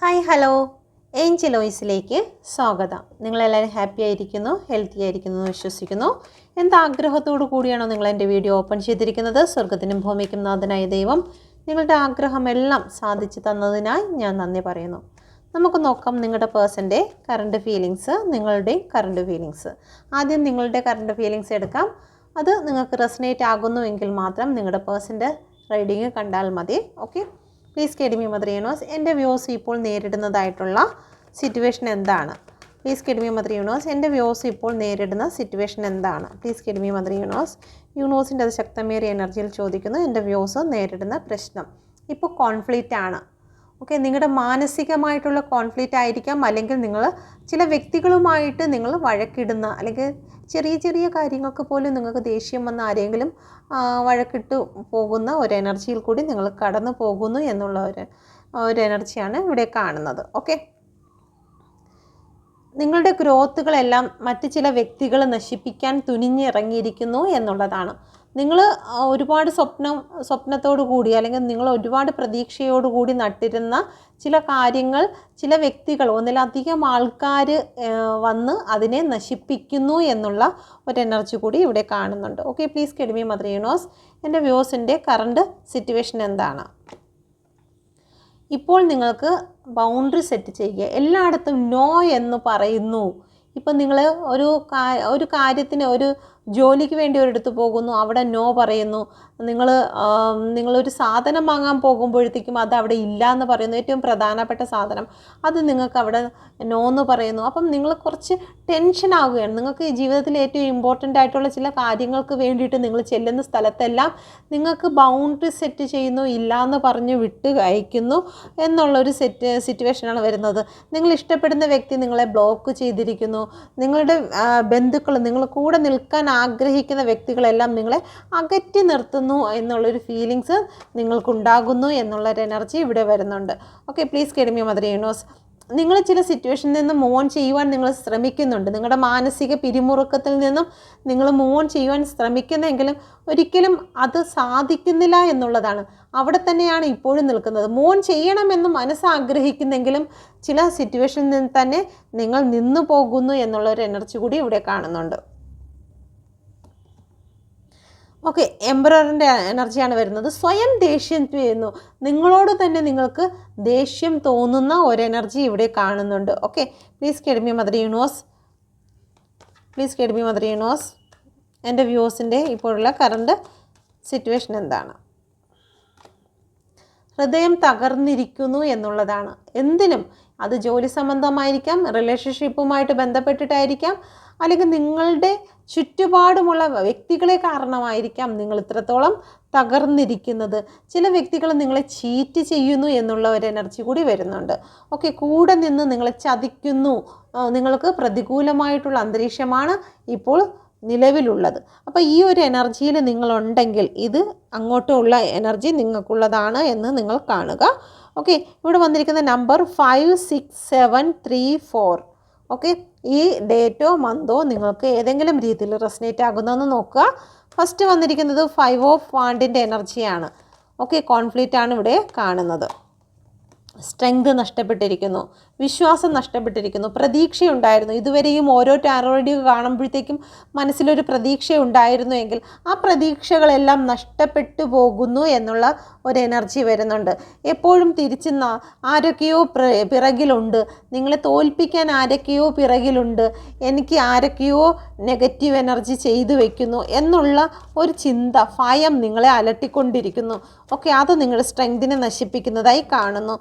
Hi hello. Angel ഓയിസിലേക്ക് സ്വാഗതം. നിങ്ങളെല്ലാവരും happy ആയിരിക്കുന്നു ഹെൽത്തി ആയിരിക്കുന്നു എന്ന് വിശ്വസിക്കുന്നു. എന്താഗ്രഹത്തോടു കൂടിയാണോ നിങ്ങൾ എന്റെ വീഡിയോ ഓപ്പൺ ചെയ്തിരിക്കുന്നത്? സ്വർഗത്തിനും ഭൂമിക്കും നാഥനായ ദൈവം നിങ്ങളുടെ ആഗ്രഹമെല്ലാം സാധിച്ചു തന്നതിനായി ഞാൻ നന്ദി പറയുന്നു. നമുക്ക് നോക്കാം നിങ്ങളുടെ പേഴ്സന്റെ കറണ്ട് ഫീലിങ്സ് നിങ്ങളുടെയും കറണ്ട് ഫീലിങ്സ്. ആദ്യം നിങ്ങളുടെ കറണ്ട് ഫീലിങ്സ് എടുക്കാം. അത് നിങ്ങൾക്ക് റെസനേറ്റ് ആകുന്നുവെങ്കിൽ മാത്രം നിങ്ങളുടെ പേഴ്സന്റെ റൈഡിങ് കണ്ടാൽ മതി. Okay? Please guide me mother universe എന്റെ വ്യൂസ് ഇപ്പോൾ നേരിടുന്നതായിട്ടുള്ള സിറ്റുവേഷൻ എന്താണ്? Please guide me mother universe എന്റെ വ്യൂസ് ഇപ്പോൾ നേരിടുന്ന സിറ്റുവേഷൻ എന്താണ്? പ്ലീസ് കെഡിമി മദർ യൂണോസ് യൂണോസിന്റെ അത് ശക്തമേറിയ എനർജിയിൽ ചോദിക്കുന്നു. എന്റെ വ്യൂസ് നേരിടുന്ന പ്രശ്നം. ഇപ്പോൾ കോൺഫ്ലിക്റ്റ് ആണ്. ഓക്കെ നിങ്ങളുടെ മാനസികമായിട്ടുള്ള കോൺഫ്ലിക്റ്റ് ആയിരിക്കാം. അല്ലെങ്കിൽ നിങ്ങൾ ചില വ്യക്തികളുമായിട്ട് നിങ്ങൾ വഴക്കിടുന്ന അല്ലെങ്കിൽ ചെറിയ ചെറിയ കാര്യങ്ങൾക്ക് പോലും നിങ്ങൾക്ക് ദേഷ്യം വന്ന ആരെങ്കിലും വഴക്കിട്ട് പോകുന്ന ഒരു എനർജിയിൽ കൂടി നിങ്ങൾ കടന്നു പോകുന്നു എന്നുള്ള ഒരു ഒരു എനർജിയാണ് ഇവിടെ കാണുന്നത്. ഓക്കെ? നിങ്ങളുടെ ഗ്രോത്തുകളെല്ലാം മറ്റ് ചില വ്യക്തികൾ നശിപ്പിക്കാൻ തുനിഞ്ഞിറങ്ങിയിരിക്കുന്നു എന്നുള്ളതാണ്. നിങ്ങൾ ഒരുപാട് സ്വപ്നം സ്വപ്നത്തോടു കൂടി അല്ലെങ്കിൽ നിങ്ങൾ ഒരുപാട് പ്രതീക്ഷയോടു കൂടി നട്ടിരുന്ന ചില കാര്യങ്ങൾ ചില വ്യക്തികൾ ഒന്നിലധികം ആൾക്കാർ വന്ന് അതിനെ നശിപ്പിക്കുന്നു എന്നുള്ള ഒരു എനർജി കൂടി ഇവിടെ കാണുന്നുണ്ട്. Okay please guide me mother universe എന്റെ വ്യൂസിന്റെ കറണ്ട് സിറ്റുവേഷൻ എന്താണ്? ഇപ്പോൾ നിങ്ങൾക്ക് ബൗണ്ടറി സെറ്റ് ചെയ്യുക. എല്ലായിടത്തും നോ എന്ന് പറയുന്നു. ഇപ്പം നിങ്ങൾ ഒരു ഒരു കാര്യത്തിന് ഒരു ജോലിക്ക് വേണ്ടി ഒരിടത്ത് പോകുന്നു അവിടെ നോ പറയുന്നു. നിങ്ങൾ നിങ്ങളൊരു സാധനം വാങ്ങാൻ പോകുമ്പോഴത്തേക്കും അത് അവിടെ ഇല്ല എന്ന് പറയുന്നു. ഏറ്റവും പ്രധാനപ്പെട്ട സാധനം. അത് നിങ്ങൾക്ക് അവിടെ നോ എന്ന് പറയുന്നു. അപ്പം നിങ്ങൾ കുറച്ച് ടെൻഷൻ ആവുകയാണ്. നിങ്ങൾക്ക് ജീവിതത്തിൽ ഏറ്റവും ഇമ്പോർട്ടന്റ് ആയിട്ടുള്ള ചില കാര്യങ്ങൾക്ക് വേണ്ടിയിട്ട് നിങ്ങൾ ചെല്ലുന്ന സ്ഥലത്തെല്ലാം നിങ്ങൾക്ക് ബൗണ്ടറി സെറ്റ് ചെയ്യുന്നു ഇല്ല എന്ന് പറഞ്ഞ് വിട്ട് അയക്കുന്നു എന്നുള്ളൊരു സെറ്റ് സിറ്റുവേഷനാണ് വരുന്നത്. നിങ്ങൾ ഇഷ്ടപ്പെടുന്ന വ്യക്തി നിങ്ങളെ ബ്ലോക്ക് ചെയ്തിരിക്കുന്നു. നിങ്ങളുടെ ബന്ധുക്കൾ നിങ്ങൾ കൂടെ നിൽക്കാൻ ആഗ്രഹിക്കുന്ന വ്യക്തികളെല്ലാം നിങ്ങളെ അകറ്റി നിർത്തുന്നു എന്നുള്ളൊരു ഫീലിങ്സ് നിങ്ങൾക്കുണ്ടാകുന്നു എന്നുള്ളൊരു എനർജി ഇവിടെ വരുന്നുണ്ട്. Okay please guide me mother universe നിങ്ങൾ ചില സിറ്റുവേഷനിൽ നിന്ന് മൂവ് ഓൺ ചെയ്യുവാൻ നിങ്ങൾ ശ്രമിക്കുന്നുണ്ട്. നിങ്ങളുടെ മാനസിക പിരിമുറുക്കത്തിൽ നിന്നും നിങ്ങൾ മൂവ് ഓൺ ചെയ്യുവാൻ ശ്രമിക്കുന്നെങ്കിലും ഒരിക്കലും അത് സാധിക്കുന്നില്ല എന്നുള്ളതാണ്. അവിടെ തന്നെയാണ് ഇപ്പോഴും നിൽക്കുന്നത്. മൂവ് ഓൺ ചെയ്യണമെന്ന് മനസ്സാഗ്രഹിക്കുന്നെങ്കിലും ചില സിറ്റുവേഷനിൽ നിന്ന് തന്നെ നിങ്ങൾ നിന്നു പോകുന്നു എന്നുള്ളൊരു എനർജി കൂടി ഇവിടെ കാണുന്നുണ്ട്. ഓക്കെ എംബ്രോറിന്റെ എനർജിയാണ് വരുന്നത്. സ്വയം ദേഷ്യം ചെയ്യുന്നു. നിങ്ങളോട് തന്നെ നിങ്ങൾക്ക് ദേഷ്യം തോന്നുന്ന ഒരു എനർജി ഇവിടെ കാണുന്നുണ്ട്. Okay please guide me mother universe. Please guide me mother universe. എന്റെ വ്യൂസിന്റെ ഇപ്പോഴുള്ള കറണ്ട് സിറ്റുവേഷൻ എന്താണ്? ഹൃദയം തകർന്നിരിക്കുന്നു എന്നുള്ളതാണ്. എന്തിനും അത് ജോലി സംബന്ധമായിരിക്കാം റിലേഷൻഷിപ്പുമായിട്ട് ബന്ധപ്പെട്ടിട്ടായിരിക്കാം അല്ലെങ്കിൽ നിങ്ങളുടെ ചുറ്റുപാടുമുള്ള വ്യക്തികളെ കാരണമായിരിക്കാം നിങ്ങൾ ഇത്രത്തോളം തകർന്നിരിക്കുന്നത്. ചില വ്യക്തികൾ നിങ്ങളെ ചീറ്റ് ചെയ്യുന്നു എന്നുള്ള ഒരു എനർജി കൂടി വരുന്നുണ്ട്. ഓക്കെ കൂടെ നിന്ന് നിങ്ങളെ ചതിക്കുന്നു. നിങ്ങൾക്ക് പ്രതികൂലമായിട്ടുള്ള അന്തരീക്ഷമാണ് ഇപ്പോൾ നിലവിലുള്ളത്. അപ്പോൾ ഈ ഒരു എനർജിയിൽ നിങ്ങളുണ്ടെങ്കിൽ ഇത് അങ്ങോട്ടുള്ള എനർജി നിങ്ങൾക്കുള്ളതാണ് എന്ന് നിങ്ങൾ കാണുക. ഓക്കെ ഇവിടെ വന്നിരിക്കുന്ന number five six seven three four. Okay ഈ ഡേറ്റോ മന്തോ നിങ്ങൾക്ക് ഏതെങ്കിലും രീതിയിൽ റെസനേറ്റ് ആകുന്നതെന്ന് നോക്കുക. ഫസ്റ്റ് വന്നിരിക്കുന്നത് ഫൈവ് ഓഫ് വാണ്ടിന്റെ എനർജിയാണ് ഓക്കെ കോൺഫ്ലിക്റ്റ് ആണ് ഇവിടെ കാണുന്നത്. സ്ട്രെങ്ത് നഷ്ടപ്പെട്ടിരിക്കുന്നു വിശ്വാസം നഷ്ടപ്പെട്ടിരിക്കുന്നു പ്രതീക്ഷയുണ്ടായിരുന്നു. ഇതുവരെയും ഓരോ ടാറോഡി കാണുമ്പോഴത്തേക്കും മനസ്സിലൊരു പ്രതീക്ഷ ഉണ്ടായിരുന്നു എങ്കിൽ ആ പ്രതീക്ഷകളെല്ലാം നഷ്ടപ്പെട്ടു പോകുന്നു എന്നുള്ള ഒരു എനർജി വരുന്നുണ്ട്. എപ്പോഴും തിരിച്ച് ആരൊക്കെയോ പിറകിലുണ്ട്. നിങ്ങളെ തോൽപ്പിക്കാൻ ആരൊക്കെയോ പിറകിലുണ്ട്. എനിക്ക് ആരൊക്കെയോ നെഗറ്റീവ് എനർജി ചെയ്തു വെക്കുന്നു എന്നുള്ള ഒരു ചിന്ത ഭയം നിങ്ങളെ അലട്ടിക്കൊണ്ടിരിക്കുന്നു. ഓക്കെ അത് നിങ്ങളുടെ സ്ട്രെങ്തിനെ നശിപ്പിക്കുന്നതായി കാണുന്നു.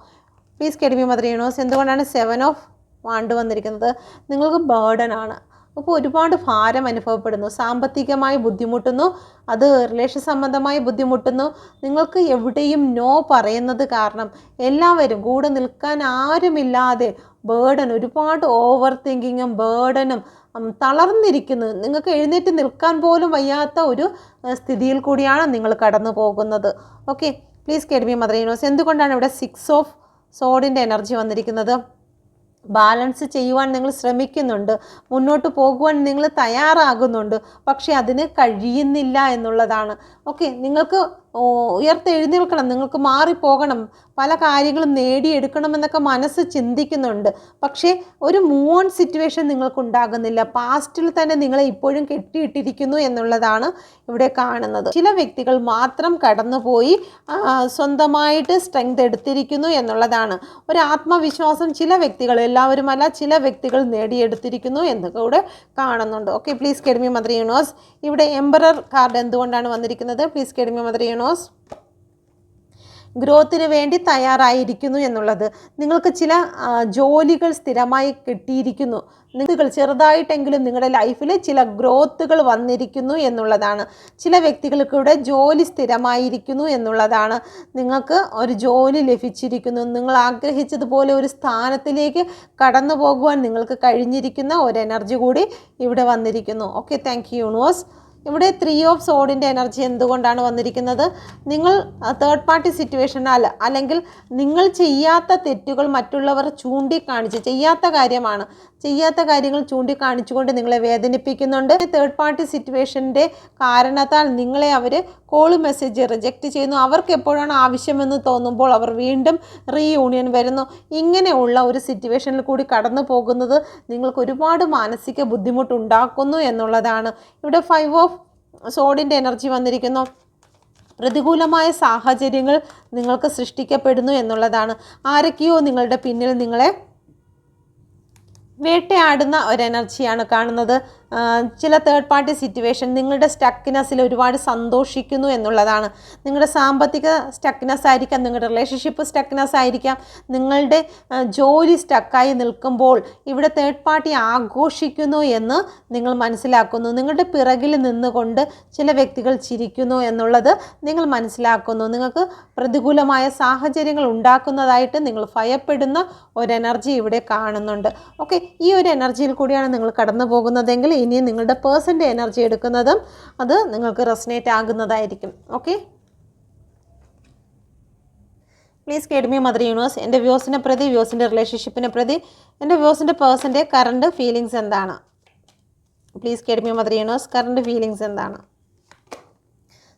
Please guide me mother universe എന്തുകൊണ്ടാണ് സെവൻ ഓഫ് വാണ്ട് വന്നിരിക്കുന്നത്? നിങ്ങൾക്ക് ബേർഡൻ ആണ്. അപ്പോൾ ഒരുപാട് ഭാരം അനുഭവപ്പെടുന്നു സാമ്പത്തികമായി ബുദ്ധിമുട്ടുന്നു അത് റിലേഷൻ സംബന്ധമായി ബുദ്ധിമുട്ടുന്നു. നിങ്ങൾക്ക് എവിടെയും നോ പറയുന്നത് കാരണം എല്ലാവരും കൂടെ നിൽക്കാൻ ആരുമില്ലാതെ ബേർഡൻ ഒരുപാട് ഓവർ തിങ്കിങ്ങും ബേർഡനും തളർന്നിരിക്കുന്നു. നിങ്ങൾക്ക് എഴുന്നേറ്റ് നിൽക്കാൻ പോലും വയ്യാത്ത ഒരു സ്ഥിതിയിൽ കൂടിയാണ് നിങ്ങൾ കടന്നു പോകുന്നത് okay please guide me mother universe എന്തുകൊണ്ടാണ് ഇവിടെ സിക്സ് ഓഫ് സോഡിന്റെ എനർജി വന്നിരിക്കുന്നത്. ബാലൻസ് ചെയ്യുവാൻ നിങ്ങൾ ശ്രമിക്കുന്നുണ്ട്. മുന്നോട്ട് പോകുവാൻ നിങ്ങൾ തയ്യാറാകുന്നുണ്ട്. പക്ഷേ അതിന് കഴിയുന്നില്ല എന്നുള്ളതാണ്. ഓക്കെ നിങ്ങൾക്ക് ഉയർത്തെഴുന്നേൽക്കണം നിങ്ങൾക്ക് മാറിപ്പോകണം പല കാര്യങ്ങളും നേടിയെടുക്കണമെന്നൊക്കെ മനസ്സ് ചിന്തിക്കുന്നുണ്ട്. പക്ഷേ ഒരു മൂവ് ഓൺ സിറ്റുവേഷൻ നിങ്ങൾക്ക് ഉണ്ടാകുന്നില്ല പാസ്റ്റിൽ തന്നെ നിങ്ങളെ ഇപ്പോഴും കെട്ടിയിട്ടിരിക്കുന്നു എന്നുള്ളതാണ് ഇവിടെ കാണുന്നത്. ചില വ്യക്തികൾ മാത്രം കടന്നുപോയി സ്വന്തമായിട്ട് സ്ട്രെങ്ത് എടുത്തിരിക്കുന്നു എന്നുള്ളതാണ്. ഒരു ആത്മവിശ്വാസം ചില വ്യക്തികൾ എല്ലാവരുമല്ല ചില വ്യക്തികൾ നേടിയെടുത്തിരിക്കുന്നു എന്ന് കൂടെ കാണുന്നുണ്ട്. ഓക്കെ പ്ലീസ് കെഡ്മി മദർ യൂണിവേഴ്സ് ഇവിടെ എംബറർ കാർഡ് എന്തുകൊണ്ടാണ് വന്നിരിക്കുന്നത്? പ്ലീസ് കെഡ്മി മദർ യൂണിവേഴ്സ് ഗ്രോത്തിന് വേണ്ടി തയ്യാറായിരിക്കുന്നു എന്നുള്ളത്. നിങ്ങൾക്ക് ചില ജോലികൾ സ്ഥിരമായി കിട്ടിയിരിക്കുന്നു. നിങ്ങൾ ചെറുതായിട്ടെങ്കിലും നിങ്ങളുടെ ലൈഫിൽ ചില ഗ്രോത്തുകൾ വന്നിരിക്കുന്നു എന്നുള്ളതാണ്. ചില വ്യക്തികൾക്കൂടെ ജോലി സ്ഥിരമായിരിക്കുന്നു എന്നുള്ളതാണ് നിങ്ങൾക്ക് ഒരു ജോലി ലഭിച്ചിരിക്കുന്നു. നിങ്ങൾ ആഗ്രഹിച്ചതുപോലെ ഒരു സ്ഥാനത്തിലേക്ക് കടന്നു പോകുവാൻ നിങ്ങൾക്ക് കഴിഞ്ഞിരിക്കുന്ന ഒരു എനർജി കൂടി ഇവിടെ വന്നിരിക്കുന്നു. ഓക്കെ താങ്ക് യു യൂണിവേഴ്സ് ഇവിടെ ത്രീ ഓഫ് സോഡിന്റെ എനർജി എന്തുകൊണ്ടാണ് വന്നിരിക്കുന്നത്? നിങ്ങൾ തേർഡ് പാർട്ടി സിറ്റുവേഷനാൽ അല്ലെങ്കിൽ നിങ്ങൾ ചെയ്യാത്ത തെറ്റുകൾ മറ്റുള്ളവർ ചൂണ്ടിക്കാണിച്ച് ചെയ്യാത്ത കാര്യമാണ് ചെയ്യാത്ത കാര്യങ്ങൾ ചൂണ്ടിക്കാണിച്ചുകൊണ്ട് നിങ്ങളെ വേദനിപ്പിക്കുന്നുണ്ട്. തേർഡ് പാർട്ടി സിറ്റുവേഷന്റെ കാരണത്താൽ നിങ്ങളെ അവർ കോൾ മെസ്സേജ് റിജക്റ്റ് ചെയ്യുന്നു. അവർക്ക് എപ്പോഴാണ് ആവശ്യമെന്ന് തോന്നുമ്പോൾ അവർ വീണ്ടും റീയൂണിയൻ വരുന്നു. ഇങ്ങനെയുള്ള ഒരു സിറ്റുവേഷനിൽ കൂടി കടന്നു പോകുന്നത് നിങ്ങൾക്ക് ഒരുപാട് മാനസിക ബുദ്ധിമുട്ടുണ്ടാക്കുന്നു എന്നുള്ളതാണ്. ഇവിടെ ഫൈവ് ഓഫ് സോഡിന്റെ എനർജി വന്നിരിക്കുന്നു. പ്രതികൂലമായ സാഹചര്യങ്ങൾ നിങ്ങൾക്ക് സൃഷ്ടിക്കപ്പെടുന്നു എന്നുള്ളതാണ്. ആരൊക്കെയോ നിങ്ങളുടെ പിന്നിൽ നിങ്ങളെ വേട്ടയാടുന്ന ഒരു എനർജിയാണ് കാണുന്നത്. ചില തേർഡ് പാർട്ടി സിറ്റുവേഷൻ നിങ്ങളുടെ സ്റ്റക്കിനെസ്സിൽ ഒരുപാട് സന്തോഷിക്കുന്നു എന്നുള്ളതാണ്. നിങ്ങളുടെ സാമ്പത്തിക സ്റ്റക്കിനെസ് ആയിരിക്കാം നിങ്ങളുടെ റിലേഷൻഷിപ്പ് സ്റ്റക്കിനെസ് ആയിരിക്കാം. നിങ്ങളുടെ ജോലി സ്റ്റക്കായി നിൽക്കുമ്പോൾ ഇവിടെ തേർഡ് പാർട്ടി ആഘോഷിക്കുന്നു എന്ന് നിങ്ങൾ മനസ്സിലാക്കുന്നു. നിങ്ങളുടെ പിറകിൽ നിന്നുകൊണ്ട് ചില വ്യക്തികൾ ചിരിക്കുന്നു എന്നുള്ളത് നിങ്ങൾ മനസ്സിലാക്കുന്നു. നിങ്ങൾക്ക് പ്രതികൂലമായ സാഹചര്യങ്ങൾ ഉണ്ടാക്കുന്നതായിട്ട് നിങ്ങൾ ഭയപ്പെടുന്ന ഒരു എനർജി ഇവിടെ കാണുന്നുണ്ട്. ഓക്കെ ഈ ഒരു എനർജിയിൽ കൂടിയാണ് നിങ്ങൾ കടന്നു പോകുന്നതെങ്കിൽ ഇനി നിങ്ങളുടെ പേഴ്സന്റെ എനർജി എടുക്കുന്നതും അത് നിങ്ങൾക്ക് resonate ആകുന്നതായിരിക്കും. Okay? Please guide me mother universe. എന്റെ വ്യൂസിനെ പ്രതി വ്യൂസിന്റെ റിലേഷൻഷിപ്പിനെ പ്രതി എന്റെ വ്യൂസിന്റെ പേഴ്സന്റെ കറണ്ട് ഫീലിങ്സ് എന്താണ്? Please guide me mother universe current feelings എന്താണ്?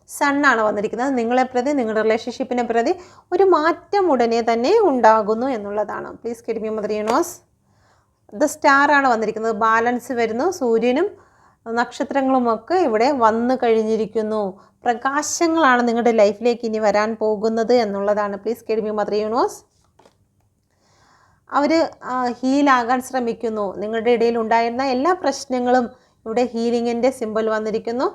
സണ്ണാണ് വന്നിരിക്കുന്നത്. നിങ്ങളെ പ്രതി നിങ്ങളുടെ റിലേഷൻഷിപ്പിനെ പ്രതി ഒരു മാറ്റം ഉടനെ തന്നെ ഉണ്ടാകുന്നു എന്നുള്ളതാണ്. Please guide me mother universe. The star ആണ് വന്നിരിക്കുന്നത്. ബാലൻസ് വരുന്നു. സൂര്യനും നക്ഷത്രങ്ങളുമൊക്കെ ഇവിടെ വന്നു കഴിഞ്ഞിരിക്കുന്നു. പ്രകാശങ്ങളാണ് നിങ്ങളുടെ ലൈഫിലേക്ക് ഇനി വരാൻ പോകുന്നത് എന്നുള്ളതാണ്. Please guide me mother universe അവർ ഹീലാകാൻ ശ്രമിക്കുന്നു. നിങ്ങളുടെ ഇടയിൽ ഉണ്ടായിരുന്ന എല്ലാ പ്രശ്നങ്ങളും ഇവിടെ ഹീലിങ്ങിന്റെ സിമ്പിൾ വന്നിരിക്കുന്നു.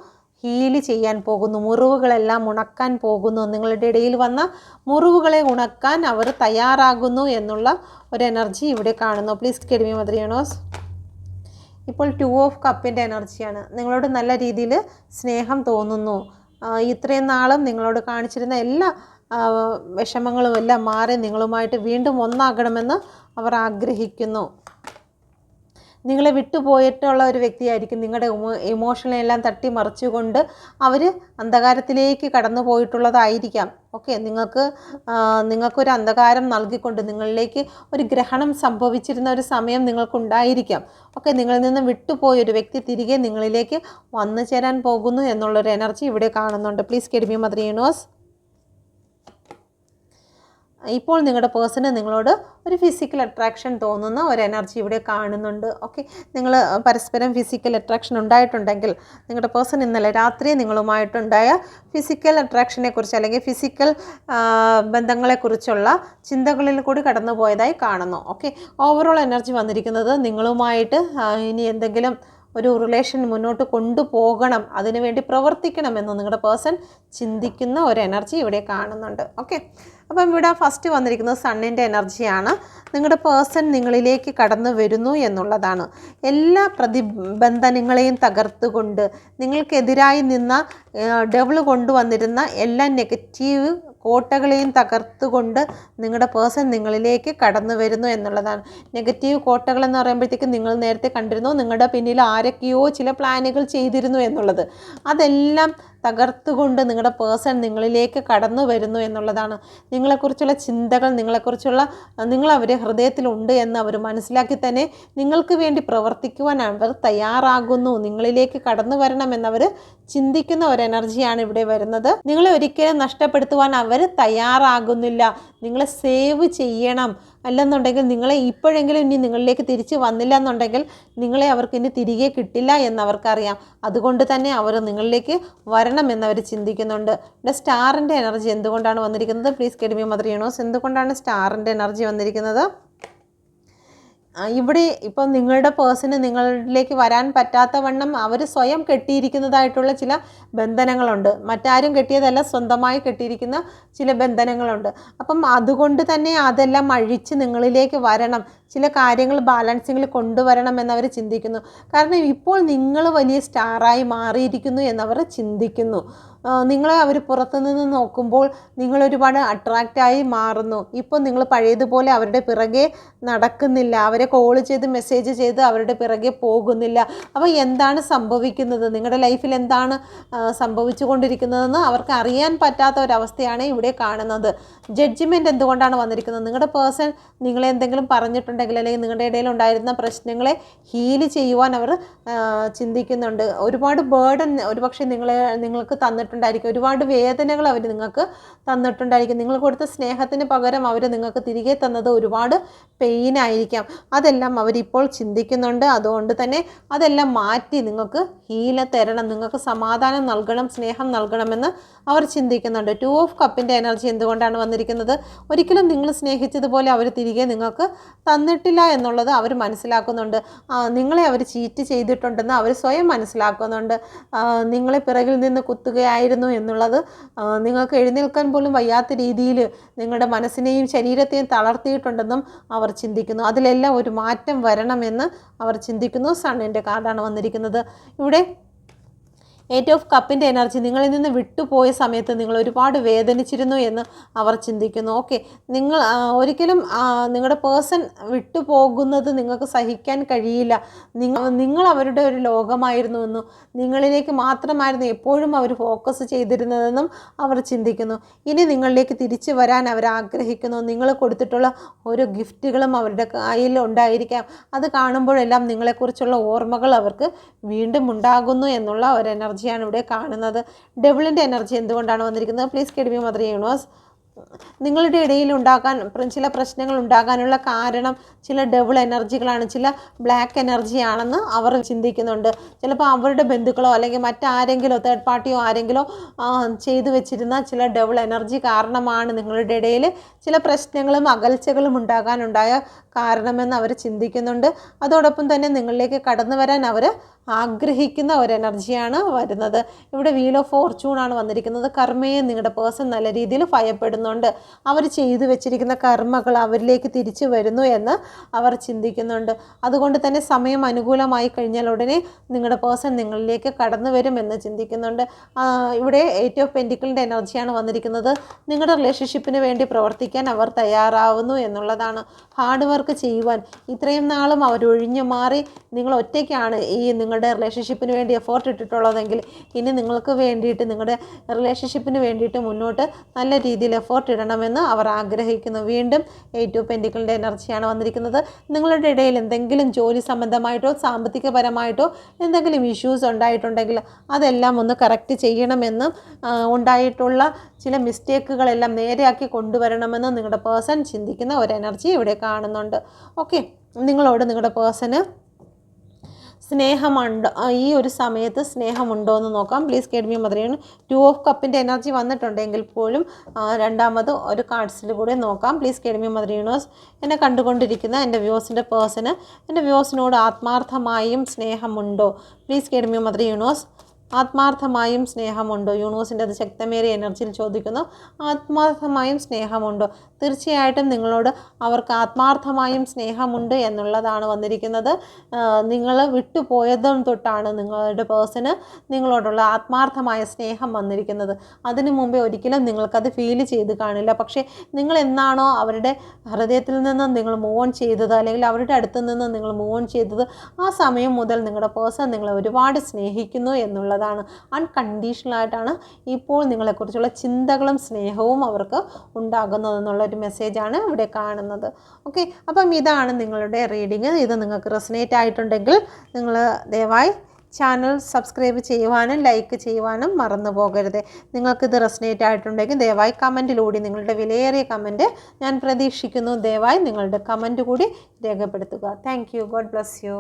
ഹീൽ ചെയ്യാൻ പോകുന്നു മുറിവുകളെല്ലാം ഉണക്കാൻ പോകുന്നു നിങ്ങളുടെ ഇടയിൽ വന്ന മുറിവുകളെ ഉണക്കാൻ അവർ തയ്യാറാകുന്നു എന്നുള്ള ഒരു എനർജി ഇവിടെ കാണുന്നു. പ്ലീസ് കെഡിമി മദ്രിയണോസ് ഇപ്പോൾ ടു ഓഫ് കപ്പിന്റെ എനർജിയാണ് നിങ്ങളോട് നല്ല രീതിയിൽ സ്നേഹം തോന്നുന്നു. ഇത്രയും നാളും നിങ്ങളോട് കാണിച്ചിരുന്ന എല്ലാ ആ, വിഷമങ്ങളും എല്ലാം മാറി നിങ്ങളുമായിട്ട് വീണ്ടും ഒന്നാകണമെന്ന് അവർ ആഗ്രഹിക്കുന്നു. നിങ്ങളെ വിട്ടുപോയിട്ടുള്ള ഒരു വ്യക്തിയായിരിക്കും. നിങ്ങളുടെ ഇമോഷനെല്ലാം തട്ടി മറിച്ചുകൊണ്ട് അവർ അന്ധകാരത്തിലേക്ക് കടന്നു പോയിട്ടുള്ളതായിരിക്കാം ഓക്കെ നിങ്ങൾക്ക് നിങ്ങൾക്കൊരു അന്ധകാരം നൽകിക്കൊണ്ട് നിങ്ങളിലേക്ക് ഒരു ഗ്രഹണം സംഭവിച്ചിരുന്ന ഒരു സമയം നിങ്ങൾക്കുണ്ടായിരിക്കാം. ഓക്കെ നിങ്ങളിൽ നിന്ന് വിട്ടുപോയ ഒരു വ്യക്തി തിരികെ നിങ്ങളിലേക്ക് വന്നു ചേരാൻ പോകുന്നു എന്നുള്ളൊരു എനർജി ഇവിടെ കാണുന്നുണ്ട്. പ്ലീസ് കെഡ്മി മദർ യൂണിവേഴ്സ് ഇപ്പോൾ നിങ്ങളുടെ പേഴ്സണ് നിങ്ങളോട് ഒരു ഫിസിക്കൽ അട്രാക്ഷൻ തോന്നുന്ന ഒരു എനർജി ഇവിടെ കാണുന്നുണ്ട്. ഓക്കെ നിങ്ങൾ പരസ്പരം ഫിസിക്കൽ അട്രാക്ഷൻ ഉണ്ടായിട്ടുണ്ടെങ്കിൽ നിങ്ങളുടെ പേഴ്സൺ ഇന്നലെ രാത്രി നിങ്ങളുമായിട്ടുണ്ടായ ഫിസിക്കൽ അട്രാക്ഷനെ കുറിച്ച് അല്ലെങ്കിൽ ഫിസിക്കൽ ബന്ധങ്ങളെക്കുറിച്ചുള്ള ചിന്തകളിൽ കൂടി കടന്നു പോയതായി കാണുന്നു. ഓക്കെ ഓവറോൾ എനർജി വന്നിരിക്കുന്നത് നിങ്ങളുമായിട്ട് ഇനി എന്തെങ്കിലും ഒരു റിലേഷൻ മുന്നോട്ട് കൊണ്ടുപോകണം അതിനുവേണ്ടി പ്രവർത്തിക്കണം എന്ന് നിങ്ങളുടെ പേഴ്സൺ ചിന്തിക്കുന്ന ഒരു എനർജി ഇവിടെ കാണുന്നുണ്ട്. ഓക്കെ അപ്പം ഇവിടെ ഫസ്റ്റ് വന്നിരിക്കുന്നത് സണ്ണിന്റെ എനർജിയാണ് നിങ്ങളുടെ പേഴ്സൺ നിങ്ങളിലേക്ക് കടന്നു വരുന്നു എന്നുള്ളതാണ്. എല്ലാ പ്രതിബന്ധനങ്ങളെയും തകർത്തുകൊണ്ട് നിങ്ങൾക്കെതിരായി നിന്ന ഡെവൽ കൊണ്ടുവന്നിരുന്ന എല്ലാ നെഗറ്റീവ് കോട്ടകളെയും തകർത്തുകൊണ്ട് നിങ്ങളുടെ പേഴ്സൺ നിങ്ങളിലേക്ക് കടന്നു വരുന്നു എന്നുള്ളതാണ്. നെഗറ്റീവ് കോട്ടകൾ എന്ന് പറയുമ്പോഴത്തേക്കും നിങ്ങൾ നേരത്തെ കണ്ടിരുന്നു നിങ്ങളുടെ പിന്നിൽ ആരൊക്കെയോ ചില പ്ലാനുകൾ ചെയ്തിരുന്നു എന്നുള്ളത്. അതെല്ലാം തകർത്തുകൊണ്ട് നിങ്ങളുടെ പേഴ്സൺ നിങ്ങളിലേക്ക് കടന്നു വരുന്നു എന്നുള്ളതാണ്. നിങ്ങളെക്കുറിച്ചുള്ള ചിന്തകൾ നിങ്ങളെക്കുറിച്ചുള്ള നിങ്ങളവരെ ഹൃദയത്തിലുണ്ട് എന്ന് അവർ മനസ്സിലാക്കി തന്നെ നിങ്ങൾക്ക് വേണ്ടി പ്രവർത്തിക്കുവാൻ അവർ തയ്യാറാകുന്നു. നിങ്ങളിലേക്ക് കടന്നു വരണമെന്നവർ ചിന്തിക്കുന്ന ഒരു എനർജിയാണ് ഇവിടെ വരുന്നത്. നിങ്ങളെ ഒരിക്കലും നഷ്ടപ്പെടുത്തുവാൻ അവർ തയ്യാറാകുന്നില്ല. നിങ്ങളെ സേവ് ചെയ്യണം. അല്ലെന്നുണ്ടെങ്കിൽ നിങ്ങളെ ഇപ്പോഴെങ്കിലും ഇനി നിങ്ങളിലേക്ക് തിരിച്ച് വന്നില്ല എന്നുണ്ടെങ്കിൽ നിങ്ങളെ അവർക്ക് ഇനി തിരികെ കിട്ടില്ല എന്നവർക്കറിയാം. അതുകൊണ്ട് തന്നെ അവർ നിങ്ങളിലേക്ക് വരണം എന്നവർ ചിന്തിക്കുന്നുണ്ട്. ഇവിടെ സ്റ്റാറിന്റെ എനർജി എന്തുകൊണ്ടാണ് വന്നിരിക്കുന്നത്? പ്ലീസ് കെഡിമി മദർ യൂണോസ് എന്തുകൊണ്ടാണ് സ്റ്റാറിന്റെ എനർജി വന്നിരിക്കുന്നത്? ഇവിടെ ഇപ്പം നിങ്ങളുടെ പേഴ്സണ് നിങ്ങളിലേക്ക് വരാൻ പറ്റാത്ത വണ്ണം അവർ സ്വയം കെട്ടിയിരിക്കുന്നതായിട്ടുള്ള ചില ബന്ധനങ്ങളുണ്ട്. മറ്റാരും കെട്ടിയതല്ല സ്വന്തമായി കെട്ടിയിരിക്കുന്ന ചില ബന്ധനങ്ങളുണ്ട്. അപ്പം അതുകൊണ്ട് തന്നെ അതെല്ലാം അഴിച്ച് നിങ്ങളിലേക്ക് വരണം. ചില കാര്യങ്ങൾ ബാലൻസിങ്ങിൽ കൊണ്ടുവരണം എന്നവർ ചിന്തിക്കുന്നു. കാരണം ഇപ്പോൾ നിങ്ങൾ വലിയ സ്റ്റാറായി മാറിയിരിക്കുന്നു എന്നവർ ചിന്തിക്കുന്നു. നിങ്ങളെ അവർ പുറത്തുനിന്ന് നോക്കുമ്പോൾ നിങ്ങൾ ഒരുപാട് അട്രാക്റ്റായി മാറുന്നു. ഇപ്പോൾ നിങ്ങൾ പഴയതുപോലെ അവരുടെ പിറകെ നടക്കുന്നില്ല. അവരെ കോൾ ചെയ്ത് മെസ്സേജ് ചെയ്ത് അവരുടെ പിറകെ പോകുന്നില്ല. അപ്പോൾ എന്താണ് സംഭവിക്കുന്നത്? നിങ്ങളുടെ ലൈഫിൽ എന്താണ് സംഭവിച്ചു കൊണ്ടിരിക്കുന്നതെന്ന് അവർക്ക് അറിയാൻ പറ്റാത്ത ഒരവസ്ഥയാണ് ഇവിടെ കാണുന്നത്. ജഡ്ജ്മെന്റ് എന്തുകൊണ്ടാണ് വന്നിരിക്കുന്നത്? നിങ്ങളുടെ പേഴ്സൺ നിങ്ങളെ എന്തെങ്കിലും പറഞ്ഞിട്ടുണ്ടെങ്കിൽ അല്ലെങ്കിൽ നിങ്ങളുടെ ഇടയിൽ ഉണ്ടായിരുന്ന പ്രശ്നങ്ങളെ ഹീൽ ചെയ്യുവാൻ അവർ ചിന്തിക്കുന്നുണ്ട്. ഒരുപാട് ബേർഡൻ ഒരുപക്ഷെ നിങ്ങളെ നിങ്ങൾക്ക് തന്നിട്ടുണ്ടായിരിക്കും. ഒരുപാട് വേദനകൾ അവർ നിങ്ങൾക്ക് തന്നിട്ടുണ്ടായിരിക്കും. നിങ്ങൾ കൊടുത്ത സ്നേഹത്തിന് പകരം അവർ നിങ്ങൾക്ക് തിരികെ തന്നത് ഒരുപാട് പെയിൻ ആയിരിക്കാം. അതെല്ലാം അവരിപ്പോൾ ചിന്തിക്കുന്നുണ്ട്. അതുകൊണ്ട് തന്നെ അതെല്ലാം മാറ്റി നിങ്ങൾക്ക് ഹീല തരണം. നിങ്ങൾക്ക് സമാധാനം നൽകണം സ്നേഹം നൽകണമെന്ന് അവർ ചിന്തിക്കുന്നുണ്ട്. ടു ഓഫ് കപ്പിന്റെ എനർജി എന്തുകൊണ്ടാണ് വന്നിരിക്കുന്നത്? ഒരിക്കലും നിങ്ങൾ സ്നേഹിച്ചതുപോലെ അവർ തിരികെ നിങ്ങൾക്ക് തന്നിട്ടില്ല എന്നുള്ളത് അവർ മനസ്സിലാക്കുന്നുണ്ട്. നിങ്ങളെ അവർ ചീറ്റ് ചെയ്തിട്ടുണ്ടെന്ന് അവർ സ്വയം മനസ്സിലാക്കുന്നുണ്ട്. നിങ്ങളെ പിറകിൽ നിന്ന് കുത്തുകയായിരുന്നു എന്നുള്ളത് നിങ്ങൾക്ക് എഴുന്നേൽക്കാൻ പോലും വയ്യാത്ത രീതിയിൽ നിങ്ങളുടെ മനസ്സിനെയും ശരീരത്തെയും തളർത്തിയിട്ടുണ്ടെന്നും അവർ ചിന്തിക്കുന്നു. അതിലെല്ലാം ഒരു മാറ്റം വരണമെന്ന് അവർ ചിന്തിക്കുന്നു. സണ്ണിന്റെ കാർഡാണ് വന്നിരിക്കുന്നത്. ഇവിടെ എയ്റ്റ് ഓഫ് കപ്പിന്റെ എനർജി നിങ്ങളിൽ നിന്ന് വിട്ടുപോയ സമയത്ത് നിങ്ങൾ ഒരുപാട് വേദനിച്ചിരുന്നു എന്ന് അവർ ചിന്തിക്കുന്നു. ഓക്കെ നിങ്ങൾ ഒരിക്കലും നിങ്ങളുടെ പേഴ്സൺ വിട്ടുപോകുന്നത് നിങ്ങൾക്ക് സഹിക്കാൻ കഴിയില്ല. നിങ്ങൾ നിങ്ങൾ അവരുടെ ഒരു ലോകമായിരുന്നു എന്നും നിങ്ങളിലേക്ക് മാത്രമായിരുന്നു എപ്പോഴും അവർ ഫോക്കസ് ചെയ്തിരുന്നതെന്നും അവർ ചിന്തിക്കുന്നു. ഇനി നിങ്ങളിലേക്ക് തിരിച്ചു വരാൻ അവർ ആഗ്രഹിക്കുന്നു. നിങ്ങൾ കൊടുത്തിട്ടുള്ള ഓരോ ഗിഫ്റ്റുകളും അവരുടെ കയ്യിൽ ഉണ്ടായിരിക്കാം. അത് കാണുമ്പോഴെല്ലാം നിങ്ങളെക്കുറിച്ചുള്ള ഓർമ്മകൾ അവർക്ക് വീണ്ടും ഉണ്ടാകുന്നു എന്നുള്ള ഒരു എനർജിയാണ് ഇവിടെ കാണുന്നത്. ഡെവിളിന്റെ എനർജി എന്തുകൊണ്ടാണ് വന്നിരിക്കുന്നത്? പ്ലീസ് കെഡ്മി മദർ യൂണിവേഴ്സ് നിങ്ങളുടെ ഇടയിൽ ഉണ്ടാക്കാൻ ചില പ്രശ്നങ്ങൾ ഉണ്ടാകാനുള്ള കാരണം ചില ഡബിൾ എനർജികളാണ് ചില ബ്ലാക്ക് എനർജിയാണെന്ന് അവർ ചിന്തിക്കുന്നുണ്ട്. ചിലപ്പോൾ അവരുടെ ബന്ധുക്കളോ അല്ലെങ്കിൽ മറ്റാരെങ്കിലോ തേർഡ് പാർട്ടിയോ ആരെങ്കിലോ ചെയ്തു വെച്ചിരുന്ന ചില ഡബിൾ എനർജി കാരണമാണ് നിങ്ങളുടെ ഇടയിൽ ചില പ്രശ്നങ്ങളും അകൽച്ചകളും ഉണ്ടാകാനുണ്ടായ കാരണമെന്ന് അവർ ചിന്തിക്കുന്നുണ്ട്. അതോടൊപ്പം തന്നെ നിങ്ങളിലേക്ക് കടന്നു വരാൻ അവർ ആഗ്രഹിക്കുന്ന ഒരു എനർജിയാണ് വരുന്നത്. ഇവിടെ വീൽ ഓഫ് ഫോർച്യൂൺ ആണ് വന്നിരിക്കുന്നത്. കർമ്മയെ നിങ്ങളുടെ പേഴ്സൺ നല്ല രീതിയിൽ ഭയപ്പെടുന്നുണ്ട്. അവർ ചെയ്തു വെച്ചിരിക്കുന്ന കർമ്മകൾ അവരിലേക്ക് തിരിച്ചു വരുന്നു എന്ന് അവർ ചിന്തിക്കുന്നുണ്ട്. അതുകൊണ്ട് തന്നെ സമയം അനുകൂലമായി കഴിഞ്ഞാൽ ഉടനെ നിങ്ങളുടെ പേഴ്സൺ നിങ്ങളിലേക്ക് കടന്നു വരുമെന്ന് ചിന്തിക്കുന്നുണ്ട്. ഇവിടെ എയ്റ്റ് ഓഫ് പെന്റിക്കിളിന്റെ എനർജിയാണ് വന്നിരിക്കുന്നത്. നിങ്ങളുടെ റിലേഷൻഷിപ്പിന് വേണ്ടി പ്രവർത്തിക്കാൻ അവർ തയ്യാറാവുന്നു എന്നുള്ളതാണ്. ഹാർഡ് വർക്ക് ചെയ്യുവാൻ ഇത്രയും നാളും അവർ ഒഴിഞ്ഞു മാറി. നിങ്ങൾ ഒറ്റയ്ക്കാണ് ഈ നിങ്ങളുടെ റിലേഷൻഷിപ്പിന് വേണ്ടി എഫോർട്ട് ഇട്ടിട്ടുള്ളതെങ്കിൽ ഇനി നിങ്ങൾക്ക് വേണ്ടിയിട്ട് നിങ്ങളുടെ റിലേഷൻഷിപ്പിന് വേണ്ടിയിട്ട് മുന്നോട്ട് നല്ല രീതിയിൽ എഫോർട്ട് ഇടണമെന്ന് അവർ ആഗ്രഹിക്കുന്നു. വീണ്ടും എയ്റ്റ് ഓഫ് പെന്റിക്കിളിന്റെ എനർജിയാണ് വന്നിരിക്കുന്നത്. നിങ്ങളുടെ ഇടയിൽ എന്തെങ്കിലും ജോലി സംബന്ധമായിട്ടോ സാമ്പത്തികപരമായിട്ടോ എന്തെങ്കിലും ഇഷ്യൂസ് ഉണ്ടായിട്ടുണ്ടെങ്കിൽ അതെല്ലാം ഒന്ന് കറക്റ്റ് ചെയ്യണമെന്നും ഉണ്ടായിട്ടുള്ള ചില മിസ്റ്റേക്കുകളെല്ലാം നേരെയാക്കി കൊണ്ടുവരണമെന്ന് നിങ്ങളുടെ പേഴ്സൺ ചിന്തിക്കുന്ന ഒരു എനർജി ഇവിടെ കാണുന്നുണ്ട്. ഓക്കെ നിങ്ങളോട് നിങ്ങളുടെ പേഴ്സണ് സ്നേഹമുണ്ട്. ഈ ഒരു സമയത്ത് സ്നേഹമുണ്ടോ എന്ന് നോക്കാം പ്ലീസ് കേഡ്മി മദറിയാണ് ടു ഓഫ് കപ്പിന്റെ എനർജി വന്നിട്ടുണ്ടെങ്കിൽ പോലും രണ്ടാമത് ഒരു കാർഡ്സിൽ കൂടെ നോക്കാം. പ്ലീസ് കേഡ്മി മദർ എന്നെ കണ്ടുകൊണ്ടിരിക്കുന്ന എന്റെ വ്യൂസിന്റെ പേഴ്സണ് എന്റെ വ്യൂസിനോട് ആത്മാർത്ഥമായും സ്നേഹമുണ്ടോ? Please guide me mother ആത്മാർത്ഥമായും സ്നേഹമുണ്ടോ? യൂണിവേഴ്സിന്റെ അത് ശക്തമേറിയ എനർജിയിൽ ചോദിക്കുന്നു. ആത്മാർത്ഥമായും സ്നേഹമുണ്ടോ? തീർച്ചയായിട്ടും നിങ്ങളോട് അവർക്ക് ആത്മാർത്ഥമായും സ്നേഹമുണ്ട് എന്നുള്ളതാണ് വന്നിരിക്കുന്നത്. നിങ്ങൾ വിട്ടുപോയതും തൊട്ടാണ് നിങ്ങളുടെ പേഴ്സണ് നിങ്ങളോടുള്ള ആത്മാർത്ഥമായ സ്നേഹം വന്നിരിക്കുന്നത്. അതിനു മുമ്പേ ഒരിക്കലും നിങ്ങൾക്കത് ഫീൽ ചെയ്ത് കാണില്ല. പക്ഷേ നിങ്ങൾ എന്നാണോ അവരുടെ ഹൃദയത്തിൽ നിന്ന് നിങ്ങൾ മൂവ് ഓൺ ചെയ്തത് അല്ലെങ്കിൽ അവരുടെ അടുത്ത് നിന്ന് നിങ്ങൾ മൂവ് ഓൺ ചെയ്തത് ആ സമയം മുതൽ നിങ്ങളുടെ പേഴ്സൺ നിങ്ങളെ ഒരുപാട് സ്നേഹിക്കുന്നു എന്നുള്ളതാണ് എന്നുള്ളതാണ് അൺകണ്ടീഷണലായിട്ടാണ് ഇപ്പോൾ നിങ്ങളെക്കുറിച്ചുള്ള ചിന്തകളും സ്നേഹവും അവർക്ക് ഉണ്ടാകുന്നതെന്നുള്ള ഒരു മെസ്സേജാണ് ഇവിടെ കാണുന്നത്. ഓക്കെ അപ്പം ഇതാണ് നിങ്ങളുടെ റീഡിങ് ഇത് നിങ്ങൾക്ക് റെസനേറ്റ് ആയിട്ടുണ്ടെങ്കിൽ നിങ്ങൾ ദയവായി ചാനൽ സബ്സ്ക്രൈബ് ചെയ്യുവാനും ലൈക്ക് ചെയ്യുവാനും മറന്നു പോകരുത്. നിങ്ങൾക്കിത് റെസനേറ്റ് ആയിട്ടുണ്ടെങ്കിൽ ദയവായി കമന്റിലൂടെ നിങ്ങളുടെ വിലയേറിയ കമന്റ് ഞാൻ പ്രതീക്ഷിക്കുന്നു. ദയവായി നിങ്ങളുടെ കമന്റ് കൂടി രേഖപ്പെടുത്തുക. Thank you God bless you